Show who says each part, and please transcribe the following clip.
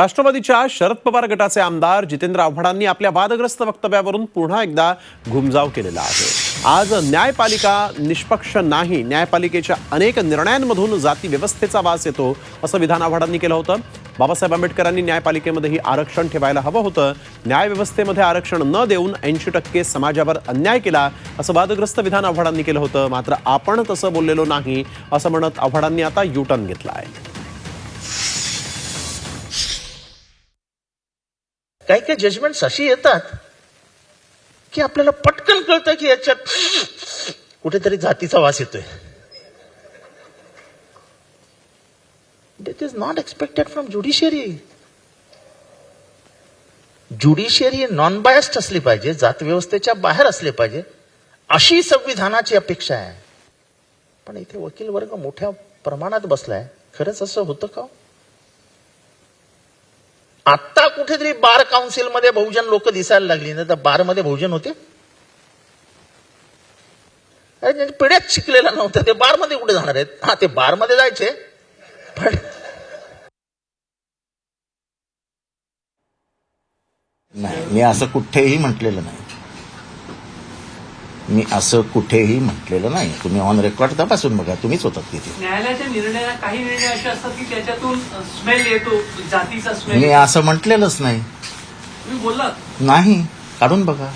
Speaker 1: राष्ट्रवादीच्या शरद पवार गटाचे आमदार जितेंद्र आव्हाडांनी आपल्या वादग्रस्त वक्तव्यावरून पुन्हा एकदा घुमजाव केलेला आहे. आज न्यायपालिका निष्पक्ष नाही न्यायपालिकेच्या अनेक निर्णयांमधून जाती व्यवस्थेचा वास येतो असं विधान आव्हाडांनी केलं होतं. बाबासाहेब आंबेडकरांनी न्यायपालिकेमध्येही आरक्षण ठेवायला हवं होतं. न्यायव्यवस्थेमध्ये आरक्षण न देऊन ऐंशी टक्के समाजावर अन्याय केला असं वादग्रस्त विधान आव्हाडांनी केलं होतं. मात्र आपण तसं बोललेलो नाही असं म्हणत आव्हाडांनी आता युटर्न घेतला आहे
Speaker 2: काही काही जजमेंट्स अशी येतात की आपल्याला पटकन कळतं की याच्यात कुठेतरी जातीचा वास येतोय. That is not expected from judiciary judiciary non biased असली पाहिजे जातव्यवस्थेच्या बाहेर असले पाहिजे अशी संविधानाची अपेक्षा आहे. पण इथे वकील वर्ग मोठ्या प्रमाणात बसलाय. खरंच असं होतं का हो? कुठेतरी बार काउन्सिलमध्ये बहुजन लोक दिसायला लागली. ना तर बारमध्ये बहुजन होते. अरे पिढ्यात शिकलेला नव्हतं. ते बारमध्ये कुठे जाणार आहेत? हा ते बारमध्ये जायचे. पण
Speaker 3: नाही मी असं कुठेही म्हटलेलं नाही. मी असं कुठेही म्हटलेलं नाही. तुम्ही ऑन रेकॉर्ड तपासून बघा. तुम्हीच होतात तिथे.
Speaker 4: न्यायालयाच्या निर्णया काही निर्णय असे असतात की त्याच्यातून स्मेल येतो जातीचा
Speaker 3: मी
Speaker 4: स्मेल
Speaker 3: असं म्हटलेलंच नाही.
Speaker 4: तुम्ही बोललात.
Speaker 3: नाही. काढून बघा.